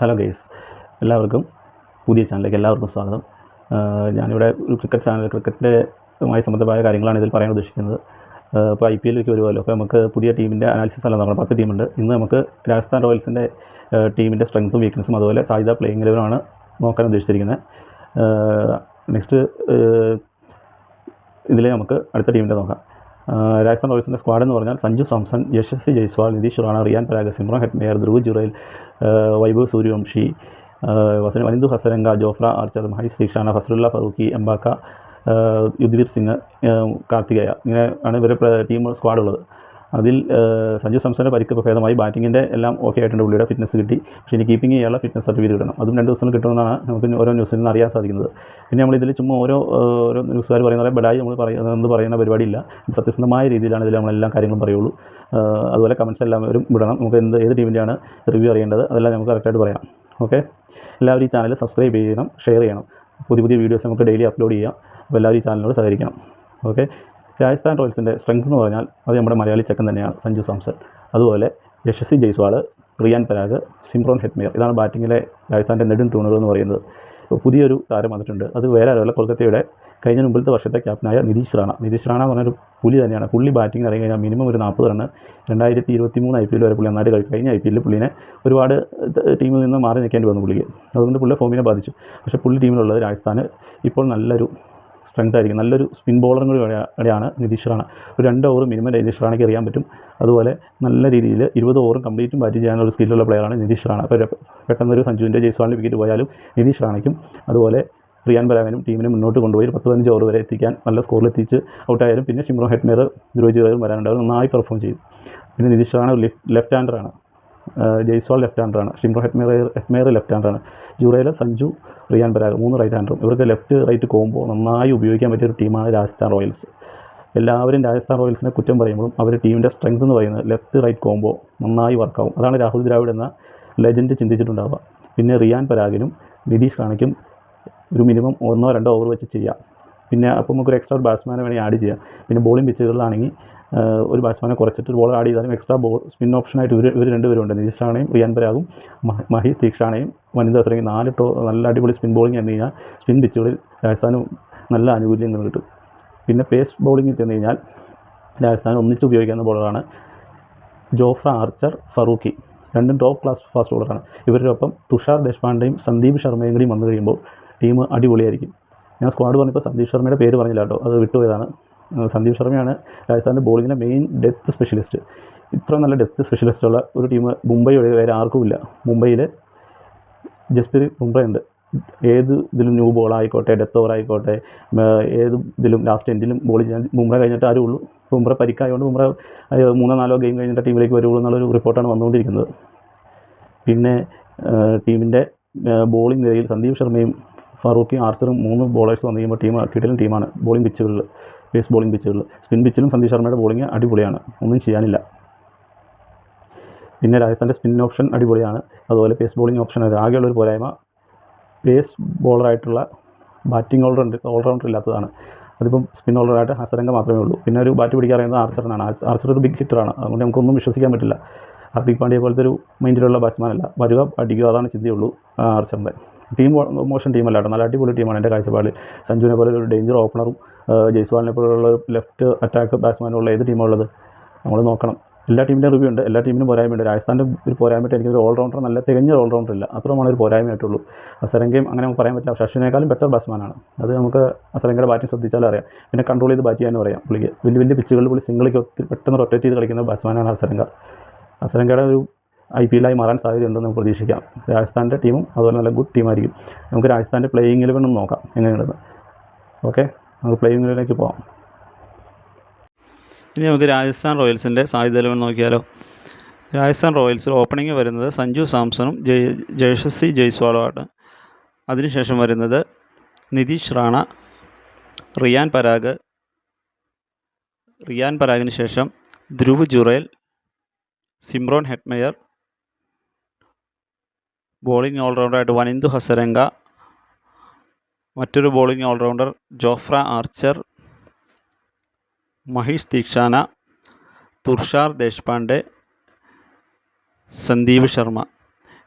Hello guys എല്ലാവർക്കും പുതിയ ചാനലിലേക്ക് എല്ലാവർക്കും സ്വാഗതം. ഞാനിവിടെ ഒരു ക്രിക്കറ്റ് ചാനൽ ക്രിക്കറ്റുമായി സംബന്ധമായ കാര്യങ്ങളാണ് ഇതിൽ പറയാൻ ഉദ്ദേശിക്കുന്നത്. ഇപ്പോൾ ഐ പി എല്ലിലേക്ക് വരുമല്ലോ. അപ്പോൾ നമുക്ക് പുതിയ ടീമിന്റെ അനാലിസിസ് അല്ല നമ്മുടെ പത്ത് ടീമുണ്ട്. ഇന്ന് നമുക്ക് രാജസ്ഥാൻ റോയൽസിന്റെ ടീമിന്റെ സ്ട്രെങ്ത്തും വീക്ക്നസും അതുപോലെ സാധ്യത പ്ലേയിങ് ലെവലാണ് നോക്കാൻ ഉദ്ദേശിച്ചിരിക്കുന്നത്. നെക്സ്റ്റ് ഇതിലേ നമുക്ക് അടുത്ത ടീമിന്റെ നോക്കാം. രാജസ്ഥാൻ റോയൽസിന്റെ സ്ക്വാഡ് എന്ന് പറഞ്ഞാൽ സഞ്ജു സാംസൺ യശസ്വി ജയ്സ്വാൾ നിതീഷ് റാണ റിയാൻ പരാഗ് ഹെറ്റ് ഹെറ്റ്മേയർ ധ്രുവ് ജുറൈൽ വൈഭവ് സൂര്യവംശി വസന Wanindu Hasaranga Jofra Archer Maheesh Theekshana Fazalhaq Farooqi Maphaka Yudhvir Singh Kartikeya. ഇങ്ങനെ ആണ് ഇവരുടെ ടീം സ്ക്വാഡ് ഉള്ളത്. അതിൽ സഞ്ജു സംസ്ഥാന പരിക്ക് ഭേദമായി ബാറ്റിങ്ങിന്റെ എല്ലാം ഓക്കെ ആയിട്ടുണ്ട് പുള്ളിയുടെ ഫിറ്റ്നസ് കിട്ടി. പക്ഷേ ഇനി കീപ്പിംഗ് ചെയ്യാനുള്ള ഫിറ്റ്നസ് സർട്ടിഫിക്കറ്റ് കിട്ടണം. അതും രണ്ട് ദിവസം കിട്ടുമെന്നാണ് നമുക്ക് ഓരോ ന്യൂസിൽ നിന്ന് അറിയാൻ സാധിക്കുന്നത്. പിന്നെ നമ്മളിതിൽ ചുമ്മാ ഓരോ ഓരോ ന്യൂസുകാർ പറയുന്ന ബഡായി നമ്മൾ പറയുന്ന എന്ന് പറയുന്ന പരിപാടിയില്ല. സത്യസന്ധമായ രീതിയിലാണ് ഇതിൽ നമ്മളെല്ലാം കാര്യങ്ങളും പറയുള്ളൂ. അതുപോലെ കമൻസ് എല്ലാവരും വിടണം. നമുക്ക് എന്ത് ഏത് ടീമിന്റെയാണ് റിവ്യൂ അറിയേണ്ടത്? അതെല്ലാം നമുക്ക് കറക്റ്റായിട്ട് പറയാം. ഓക്കെ എല്ലാവരും ഈ ചാനൽ സബ്സ്ക്രൈബ് ചെയ്യണം ഷെയർ ചെയ്യണം. പുതിയ പുതിയ വീഡിയോസ് നമുക്ക് ഡെയിലി അപ്ലോഡ് ചെയ്യാം. അപ്പോൾ എല്ലാവരും ഈ ചാനലിനോട് സഹകരിക്കണം. ഓക്കെ രാജസ്ഥാൻ റോയൽസിന്റെ സ്ട്രെങ്ത് എന്ന് പറഞ്ഞാൽ അത് നമ്മുടെ മലയാളി ചെക്കൻ തന്നെയാണ് സഞ്ജു സാംസൺ. അതുപോലെ യശസ്വി ജയ്സ്വാൾ റിയാൻ പരാഗ് സിംറോൺ ഹെറ്റ്മിയർ. ഇതാണ് ബാറ്റിങ്ങിലെ രാജസ്ഥാന്റെ നെടും തൂണുകൾ എന്ന് പറയുന്നത്. പുതിയൊരു താരം വന്നിട്ടുണ്ട്. അത് വേറെ ആരുമല്ല കൊൽക്കത്തയുടെ കഴിഞ്ഞ മുമ്പിലത്തെ വർഷത്തെ ക്യാപ്റ്റനായ നിതീഷ് റാണ. നിതീഷ് റാണ എന്ന് പറഞ്ഞൊരു പുലി തന്നെയാണ്. പുള്ളി ബാറ്റിംഗ് ഇറങ്ങി കഴിഞ്ഞാൽ മിനിമം ഒരു നാൽപ്പത് റണ്ണ് രണ്ടായിരത്തി ഇരുപത്തി മൂന്ന് ഐ പി എൽ വരെ പുള്ളി നന്നായിട്ട് കഴിഞ്ഞ ഐ പി എല്ലിൽ പുള്ളിനെ ഒരുപാട് ടീമിൽ നിന്ന് മാറി നിൽക്കേണ്ടി വന്നു പുള്ളിക്ക്. അതുകൊണ്ട് പുള്ളി ഫോമിനെ ബാധിച്ചു. പക്ഷേ പുള്ളി ടീമിലുള്ളത് രാജസ്ഥാന് ഇപ്പോൾ നല്ലൊരു സ്ട്രെങ്ത് ആയിരിക്കും. നല്ലൊരു സ്പിൻ ബോളറും കൂടി കളിയാണ് നിതീഷ് റാണ ഒരു രണ്ട് ഓവർ മിനിമം നിതീഷ് റാണയ്ക്ക് എറിയാൻ പറ്റും. അതുപോലെ നല്ല രീതിയിൽ ഇരുപത് ഓവറും കംപ്ലീറ്റും ബാറ്റ് ചെയ്യാനുള്ള സ്കില്ലുള്ള പ്ലെയറാണ് നിതീഷ് റാണ അപ്പോൾ പെട്ടെന്നൊരു സഞ്ജുവിന്റെ ജയ്സ്വാളിന്റെ വിക്കറ്റ് പോയാലും നിതീഷ് റാണയ്ക്കും അതുപോലെ റിയാൻ ബലാമിനും ടീമിനെ മുന്നോട്ട് കൊണ്ടുപോയി പത്ത് പതിനഞ്ച് ഓവർ വരെ എത്തിക്കാൻ നല്ല സ്കോറിൽ എത്തിച്ച് ഔട്ടായാലും പിന്നെ ഷിംറോ ഹെറ്റ്മേർ ധ്രുവ് ജുറേലും വരാനുണ്ട് നന്നായി പെർഫോം ചെയ്യും. പിന്നെ നിതീഷ് റാണ ലെഫ്റ്റ് ഹാൻഡറാണ് ജയ്സ്വാൾ ലെഫ്റ്റ് ഹാൻഡറാണ് ഷിംറോ ഹെറ്റ്മേർ ഹെറ്റ്മേർ ലെഫ്റ്റ് ഹാൻഡറാണ് ജുറേല സഞ്ജു റിയാൻ പരാഗ് മൂന്ന് റൈറ്റ് ഹാൻഡറും ഇവർക്ക് ലെഫ്റ്റ് റൈറ്റ് കോംബോ നന്നായി ഉപയോഗിക്കാൻ പറ്റിയ ഒരു ടീമാണ് രാജസ്ഥാൻ റോയൽസ്. എല്ലാവരും രാജസ്ഥാൻ റോയൽസിനെ കുറ്റം പറയുമ്പോഴും അവരുടെ ടീമിന്റെ സ്ട്രെങ്ത് എന്ന് പറയുന്നത് ലെഫ്റ്റ് റൈറ്റ് കോംബോ നന്നായി വർക്കാവും അതാണ് രാഹുൽ ദ്രാവിഡ് എന്ന ലെജൻഡ് ചിന്തിച്ചിട്ടുണ്ടാവുക. പിന്നെ റിയാൻ പരാഗിനും നിതീഷ് റാണയ്ക്കും ഒരു മിനിമം ഒന്നോ രണ്ടോ ഓവർ വെച്ച് ചെയ്യാം. പിന്നെ അപ്പോൾ നമുക്കൊരു എക്സ്ട്രാ ബാറ്റ്സ്മാനെ വേണമെങ്കിൽ ആഡ് ചെയ്യാം. പിന്നെ ബോളിംഗ് പിച്ചുകളിലാണെങ്കിൽ ഒരു ബാറ്റ്സ്മാനെ കുറച്ചിട്ട് ഒരു ബോൾ ആഡ് ചെയ്താലും എക്സ്ട്രാ ബോൾ സ്പിൻ ഓപ്ഷനായിട്ട് ഇവർ ഇവർ രണ്ടുപേരുണ്ട് നിതീഷ് റാണയും റിയാൻ പരാഗും മഹി മഹീഷ് വനിത വനിതാ നാല് ടോ നല്ല അടിപൊളി സ്പിൻ ബോളിംഗ് ചെന്ന് കഴിഞ്ഞാൽ സ്പിൻ പിച്ചുകളിൽ രാജസ്ഥാന് നല്ല ആനുകൂല്യങ്ങൾ കിട്ടും. പിന്നെ പേസ് ബോളിങ്ങിൽ ചെന്ന് കഴിഞ്ഞാൽ രാജസ്ഥാൻ ഒന്നിച്ച് ഉപയോഗിക്കുന്ന ബോളറാണ് ജോഫ്ര ആർച്ചർ ഫറൂഖി. രണ്ടും ടോപ്പ് ക്ലാസ് ഫാസ്റ്റ് ബോളറാണ് ഇവരുടെ ഒപ്പം തുഷാർ ദേശ്പാണ്ഡെയും സന്ദീപ് ശർമ്മയും കൂടി വന്നു കഴിയുമ്പോൾ ടീം അടിപൊളിയായിരിക്കും. ഞാൻ സ്ക്വാഡ് പറഞ്ഞപ്പോൾ സന്ദീപ് ശർമ്മയുടെ പേര് പറഞ്ഞില്ല കേട്ടോ. അത് വിട്ടുപോയതാണ്. സന്ദീപ് ശർമ്മയാണ് രാജസ്ഥാന്റെ ബോളിങ്ങിലെ മെയിൻ ഡെത്ത് സ്പെഷ്യലിസ്റ്റ് ഇത്ര നല്ല ഡെത്ത് സ്പെഷ്യലിസ്റ്റ് ഉള്ള ഒരു ടീം മുംബൈ ഒഴികെ വേറെ ആർക്കുമില്ല മുംബൈയിൽ ജസ്പ്രീത് ബുംറ ഉണ്ട്. ഏത് ഇതിലും ന്യൂ ബോൾ ആയിക്കോട്ടെ ഡെത്ത് ഓവർ ആയിക്കോട്ടെ ഏത് ഇതിലും ലാസ്റ്റ് എൻഡിലും ബോൾ ചെയ്യാൻ മുംബ്ര കഴിഞ്ഞിട്ട് ആരും ഉള്ളൂ. മുംബ്ര പരിക്കായതുകൊണ്ട് മുംബ്ര മൂന്നോ നാലോ ഗെയിം കഴിഞ്ഞിട്ട് ടീമിലേക്ക് വരുള്ളൂ എന്നുള്ളൊരു റിപ്പോർട്ടാണ് വന്നുകൊണ്ടിരിക്കുന്നത്. പിന്നെ ടീമിന്റെ ബോളിംഗ് നിരയിൽ സന്ദീപ് ശർമ്മയും ഫറൂഖിയും ആർച്ചറും മൂന്ന് ബോളേഴ്സ് വന്നു കഴിയുമ്പോൾ ടീം കിടലും ടീമാണ് ബോളിംഗ് പിച്ചുകളിൽ പേസ് ബോളിംഗ് പിച്ചുകളിൽ സ്പിൻ പിച്ചിലും സന്ദീപ് ശർമ്മയുടെ ബോളിംഗ് അടിപൊളിയാണ്. ഒന്നും ചെയ്യാനില്ല. പിന്നെ രാജസ്ഥാന്റെ സ്പിൻ ഓപ്ഷൻ അടിപൊളിയാണ്. അതുപോലെ പേസ് ബോളിംഗ് ഓപ്ഷൻ അത് ആകെയുള്ളൊരു പോരായ്മ പേസ് ബോളറായിട്ടുള്ള ബാറ്റിംഗ് ഓൾറൗണ്ട് ഓൾറൗണ്ടർ ഇല്ലാത്തതാണ്. അതിപ്പം സ്പിൻ ഓൾറൗണ്ടറായിട്ട് ഹസരംഗ മാത്രമേ ഉള്ളൂ. പിന്നെ ഒരു ബാറ്റ് പിടിക്കാൻ അറിയുന്നത് ആർച്ചറിനാണ് ആർച്ചർ ഒരു ബിഗ് ഹിറ്ററാണ് അതുകൊണ്ട് നമുക്കൊന്നും വിശ്വസിക്കാൻ പറ്റില്ല. ഹർദിക് പാണ്ഡ്യ പോലത്തെ ഒരു മൈൻഡിലുള്ള ബാറ്റ്സ്മാൻ അല്ല. വരിക അടിക്കുക അതാണ് ചിന്തയുള്ളൂ ആർച്ചറിന്റെ ടീം മോശം ടീമല്ല കേട്ടോ. നല്ല അടിപൊളി ടീമാണ് എന്റെ കാഴ്ചപ്പാടിൽ. സഞ്ജുവിനെ പോലെ ഒരു ഡേഞ്ചർ ഓപ്പണറും ജയ്സ്വാളിനെ പോലുള്ള ലെഫ്റ്റ് അറ്റാക്ക് ബാറ്റ്സ്മാനുള്ള ഏത് ടീമുള്ളത് നമ്മൾ നോക്കണം. എല്ലാ ടീമിന്റെ റിവ്യൂ ഉണ്ട്. എല്ലാ ടീമിനും പോരായ്മയുണ്ട്. രാജസ്ഥാന്റെ ഒരു പോരായ്മയായിട്ട് എനിക്കൊരു ഓൾറൗണ്ടർ നല്ല തികഞ്ഞ ഓൾറൗണ്ടർ ഇല്ല. അത്രമാണ് ഒരു പോരായ്മയായിട്ടുള്ളൂ. അസരങ്കയും അങ്ങനെ നമുക്ക് പറയാൻ പറ്റില്ല. പക്ഷേ ബെറ്റർ ബാറ്റ്സ്മാനാണ് അത് നമുക്ക് അസരങ്കയുടെ ബാറ്റിംഗ് ശ്രദ്ധിച്ചാലും അറിയാം. പിന്നെ കൺട്രോൾ ചെയ്ത് ബാറ്റ് ചെയ്യാനും അറിയാം പുള്ളിക്ക്. വലിയ വലിയ പിച്ചുകളിൽ പുള്ളി സിംഗിളിക്ക് ഒത്തിരി പെട്ടെന്ന് റൊട്ടേറ്റ് ചെയ്ത് കളിക്കുന്ന ബാറ്റ്സ്മാനാണ് അസരങ്ക അസരങ്കയുടെ ഒരു ഐ പി എല്ലായി മാറാൻ സാധ്യതയുണ്ടെന്ന് നമുക്ക് പ്രതീക്ഷിക്കാം. രാജസ്ഥാന്റെ ടീമും അതുപോലെ നല്ല ഗുഡ് ടീമായിരിക്കും നമുക്ക് രാജസ്ഥാന്റെ പ്ലേയിങ് ഇലവനും നോക്കാം. എങ്ങനെയുണ്ടെന്ന് ഓക്കെ നമുക്ക് പ്ലേയിങ് ഇലവനിലേക്ക് പോകാം ഇനി നമുക്ക് രാജസ്ഥാൻ റോയൽസിന്റെ സായുധ ഇലവൻ നോക്കിയാലോ. രാജസ്ഥാൻ റോയൽസിൽ ഓപ്പണിംഗ് വരുന്നത് സഞ്ജു സാംസണും ജയ് ജയശസ്വി ജയ്സ്വാളുമാണ്. അതിനുശേഷം വരുന്നത് നിതീഷ് റാണ റിയാൻ പരാഗ് റിയാൻ പരാഗിന് ശേഷം Dhruv Jurel Shimron Hetmyer bowling ഓൾറൗണ്ടറായിട്ട് Wanindu Hasaranga മറ്റൊരു bowling allrounder Jofra Archer Maheesh Theekshana Tushar Deshpande Sandeep Sharma.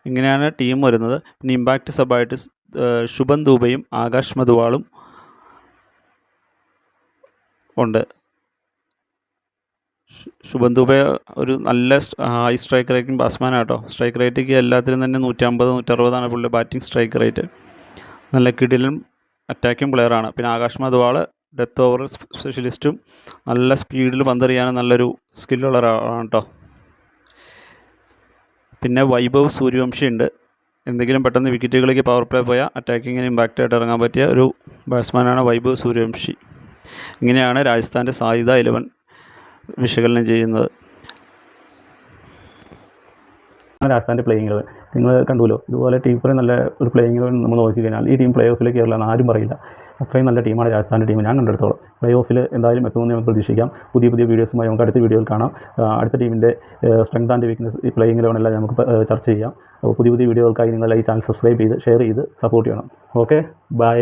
ഇങ്ങനെയാണ് ടീം വരുന്നത്. പിന്നെ ഇമ്പാക്റ്റ് സബായിട്ട് ശുഭൻ ദൂബയും ആകാശ് മധുവാളും ഉണ്ട്. ശുഭൻ ദുബെ ഒരു നല്ല ഹൈ സ്ട്രൈക്ക് റേറ്റിംഗ് ബാറ്റ്സ്മാൻ ആട്ടോ. സ്ട്രൈക്ക് റേറ്റിംഗ് എല്ലാത്തിനും തന്നെ നൂറ്റമ്പത് നൂറ്ററുപതാണ് പുള്ളി ബാറ്റിംഗ് സ്ട്രൈക്ക് റേറ്റ് നല്ല കിടിലും അറ്റാക്കിംഗ് പ്ലെയറാണ്. പിന്നെ ആകാശ് മധുവാൾ ഡെത്ത് ഓവർ സ്പെഷ്യലിസ്റ്റും നല്ല സ്പീഡിൽ പന്തെറിയാനും നല്ലൊരു സ്കില്ലുള്ള ഒരാളാണ് കേട്ടോ പിന്നെ വൈഭവ് സൂര്യവംശി ഉണ്ട് എന്തെങ്കിലും പെട്ടെന്ന് വിക്കറ്റുകളിലേക്ക് പവർ പ്ലേ പോയാൽ അറ്റാക്കിങ്ങിന് ഇമ്പാക്റ്റ് ആയിട്ട് ഇറങ്ങാൻ പറ്റിയ ഒരു ബാറ്റ്സ്മാനാണ് വൈഭവ് സൂര്യവംശി. ഇങ്ങനെയാണ് രാജസ്ഥാന്റെ സായുധ ഇലവൻ വിശകലനം ചെയ്യുന്നത്. രാജസ്ഥാന്റെ പ്ലേയിങ് ഇലവൻ നിങ്ങൾ കണ്ടുവല്ലോ ഇതുപോലെ ടീം നല്ല ഒരു പ്ലേയിങ് ഇലവൻ നമ്മൾ നോക്കിക്കഴിഞ്ഞാൽ ഈ ടീം പ്ലേ ഓഫിലേക്ക് കയറില്ല ആരും പറയില്ല. അത്രയും നല്ല ടീമാണ് രാജസ്ഥാന്റെ ടീം ഞാൻ കണ്ടെടുത്തോളം. പ്ലേ ഓഫിൽ എന്തായാലും എത്തുമെന്ന് നമുക്ക് പ്രതീക്ഷിക്കാം. പുതിയ പുതിയ വീഡിയോസുമായി നമുക്ക് അടുത്ത വീഡിയോയിൽ കാണാം. അടുത്ത ടീമിന്റെ സ്ട്രെങ്ത് ആൻഡ് വീക്ക്നസ് ഈ പ്ലേയിങ് ഇലവൻ എല്ലാം നമുക്ക് ചർച്ച ചെയ്യാം. അപ്പോൾ പുതിയ പുതിയ വീഡിയോകൾക്കായി നിങ്ങൾ ഈ ചാനൽ സബ്സ്ക്രൈബ് ചെയ്ത് ഷെയർ ചെയ്ത് സപ്പോർട്ട് ചെയ്യണം. Okay bye